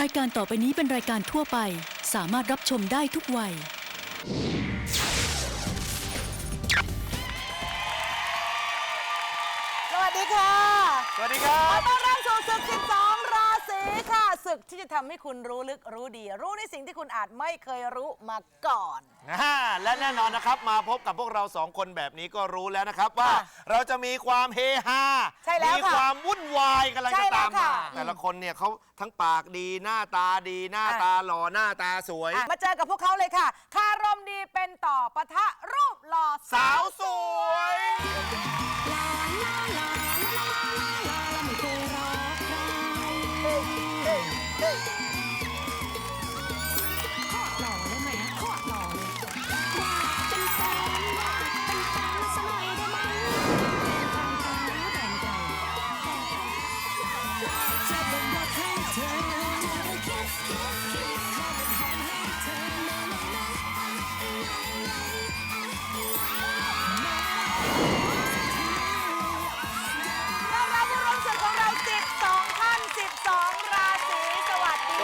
รายการต่อไปนี้เป็นรายการทั่วไป สามารถรับชมได้ทุกวัย สวัสดีค่ะสวัสดีครัขอบ ต้อนรับสู่ศึก12 ราศีค่ะศึกที่จะทำให้คุณรู้ลึกรู้ดี รู้ในสิ่งที่คุณอาจไม่เคยรู้มาก่อนอ่าและแน่นอนนะครับมาพบกับพวกเราสองคนแบบนี้ก็รู้แล้วนะครับว่าค่ะเราจะมีความเฮฮาใช่แล้วมีค่ะความวุ่นวายกำลังใช่จะแล้วตามค่ะมาแต่ละคนเนี่ยเขาทั้งปากดีหน้าตาดีหน้าอะตาหล่อหน้าตาสวย อะมาเจอกับพวกเขาเลยค่ะ คารมดีเป็นต่อปะทะรูป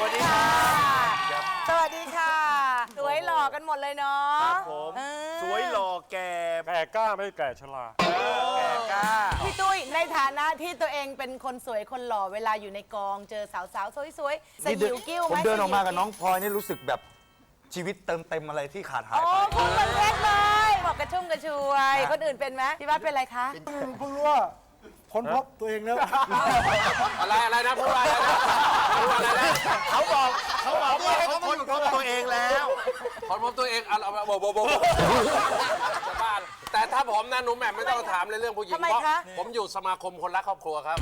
วัสดีสวัสดีค่ะครับสวัสดีค่ะ สวยหล่อกันหมดเลยเนาะครับผมเออสวยหล่อแก่แก่กล้าไม่แก่ชราแก่กล้า พี่ตุ้ยในฐานะที่ตัวเองเป็นคนสวยคนหล่อเวลาอยู่ในกอง เจอสาวๆสวยๆสนี่เดิยินวกิ้วไหผมมเดินออกมากับน้องพลอยนี่รู้สึกแบบชีวิตเติมเต็มอะไรที่ขาดหายโอ้ไปคุณคนเพชรเลยบอกกระชุ่มกระชวย คนอื่นเป็นไหมพี่วัดเป็นอะไรคะเพิ่งรู้ว่าค้นพบตัวเองแล้ว อะไรอะไรนะพูดอะไรนะพูดอะไรนะ เขาบอกเขาบอกว่าเขาค้นพบตัวเองแล้วคนพบตัวเองอะไรโบโบโบจะบ้านแต่ถ้าผมนะหนุ่มแหม่มไม่ต้องถามเลยเรื่องผู้หญิงทำไมเพราะคะ ผมอยู่สมาคมคนรักครอบครัวครับ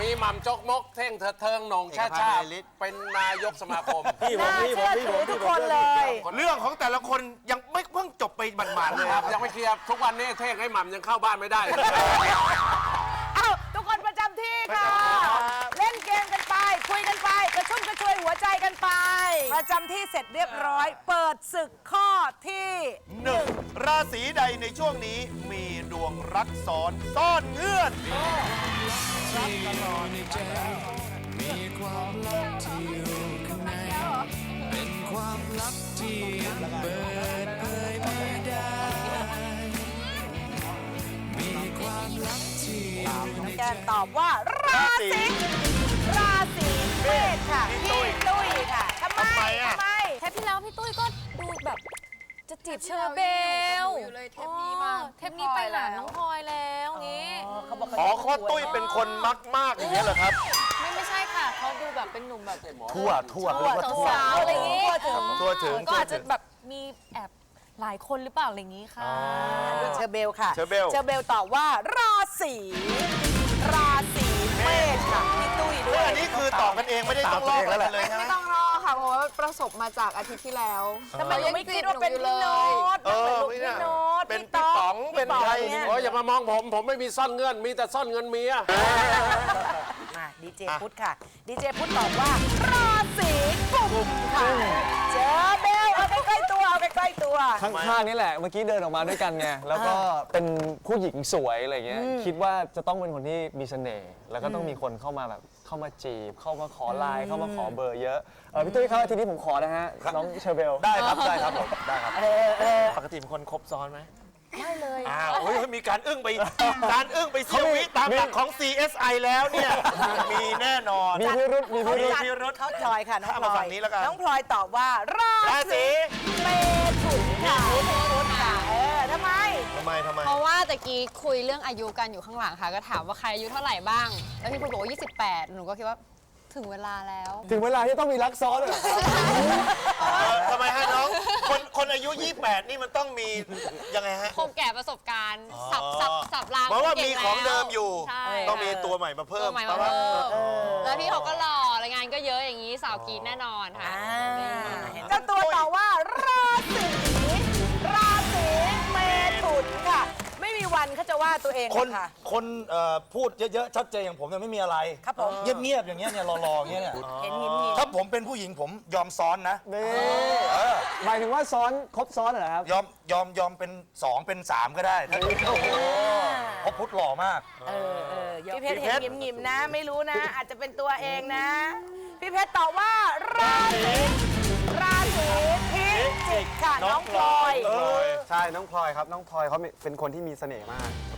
มีหม่ำจกมกเท่งเถิดเทิงหนงชาชาเอกพันธ์เดลิศเป็นนายกสมาคม น่าเชื่อถือทุกคนเลย เรื่องของแต่ละคนยังไม่เพิ่งจบไปหมาดๆเลย ครับยังไม่เคลียร์ทุกวันนี้เท่งให้หม่ำยังเข้าบ้านไม่ได้เลย เอ้าทุกคนประจำที่ค่ะ เล่นเกมกันไป คุยกันไป กระชุ่มกระชวยหัวใจกันไป ประจำที่เสร็จเรียบร้อย เปิดศึกข้อที่ หนึ่งราศีใดในช่วงนี้มีดวงรักซ้อนซ่อนเงื่อนแกนตอบว่าราศี จะจีบเชอร์เบลอยู่เลยเทปนี้มาอ๋อเทปนี้ไปหาน้องพลอยแล้วงี้เขาบอกอ๋อข้อตุ้ยเป็นคนมักมากอย่างเงี้ยเหรอครับ ไม่ไม่ใช่ค่ะเขาดูแบบเป็นหนุ่มแบบทั่วทั่วเรียกว่าทั่วสาวๆอะไรอย่างงี้ตัวถึงก็อาจจะแบบมีแอบหลายคนหรือเปล่าอะไรอย่างงี้ค่ะเชอร์เบลค่ะเชอร์เบลเชอร์เบลตอบว่าราศีราศีเมษค่ะพี่ตุ้ยด้วยอันนี้คือตอบกันเองไม่ได้ต้องรอบกันเลยใช่ไหม ไม่ต้องรอค่ะเพราะว่าประสบมาจากอาทิตย์ที่แล้วทำไมยังไม่คิดว่าเป็นพี่โน้ตเออทำไมลูกพี่โน้ตเป็นพี่พี่ต๊ป๋อองงเป็นใครพี่ป๋องโอ้ยอเนี่ยย่ามามองผม ผมไม่มีซ่อนเงื่อนมีแต่ซ่อนเงินเมียมาดีเจพุทธค่ะดีเจพุทธตอบว่าราศีกุม กล้ๆตัวข้างๆนี่แหละ เมื่อกี้เดินออกมาด้วยกันไง แล้วก็เป็นผู้หญิงสวยอะไรเงี้ย คิดว่าจะต้องเป็นคนที่มีเสน่ห์ แล้วก็ต้องมีคนเข้ามาแบบเข้ามาจีบ เข้ามาขอไลน์เข้ามาขอเบอร์เยอะ เออพี่ตุ้ยครับทีนี้ผมขอนะฮะ น้องเชอร์เบล ได้ครับ ได้ครับผมได้ครับ ปกติเป็นคนครบซ้อนไหม ไม่เลย อ้าวเฮ้ยมีการอึ้งไป การอึ้งไปเสียวิตามหลักของ CSI แล้วเนี่ย มีแน่นอน มีพิรุษมีพิรุษมีพิรุธ เขาพลอยค่ะน้องข้ามพลมาอฝั่ยงนี้แล้วกัน น้องพลอยตอบว่าราราศี ศีเมถุนค่ะเมถุนค่ะเออทำไม ทำไมทำไม เพราะว่าตะกี้คุยเรื่องอายุกันอยู่ข้างหลังค่ะ ก็ถามว่าใครอายุเท่าไหร่บ้าง แล้วพี่พูดบอกว่า 28 หนูก็คิดว่าถึงเวลาแล้ว ถึงเวลาที่ต้องมีรักซ้อนเลยเหรอ เออทำไมฮะน้อง คน คนอายุ 28 นี่มันต้องมียังไงฮะคงแก่ประสบการณ์สับอ๋อสับสับรางเพราะว่าก่มีของเดิมอยู่ ใช่ต้องมีตัวใหม่มาเพิ่ตัมวใหม่แต่มาว่าเพิ่มแล้วพี่เขาก็หล่อรายงานก็เยอะอย่างนี้สาวกรีดแน่นอนค่ะ อ่าเจ้าตัวตอบว่า จะว่าตัวเองคนค่ะ คนเอ่อพูดเยอะๆชัดเจนอย่างผมเนี่ยไม่มีอะไรครับผม เงียบๆอย่างเงี้ยเนี่ยรอๆอย่างเงี้ยเนี่ยเห็นยิ้มยิ้มถ้าผมเป็นผู้หญิงผมยอมซ้อนนะนี่หมายถึงว่าซ้อนครบซ้อนเหรอครับยอมยอมยอมเป็น2เป็น3ก็ได้ถ้าเพราะพุทธหล่อมาก เออเออพี่เพชรเห็นยิ้มยิ้มนะ ไม่รู้นะ อาจจะเป็นตัวเองนะ พี่เพชรตอบว่าราศีราศี พิจิกค่ะน้องพลอย ใช่น้องพลอยครับน้องพลอยเขาเป็นคนที่มีเสน่ห์มาก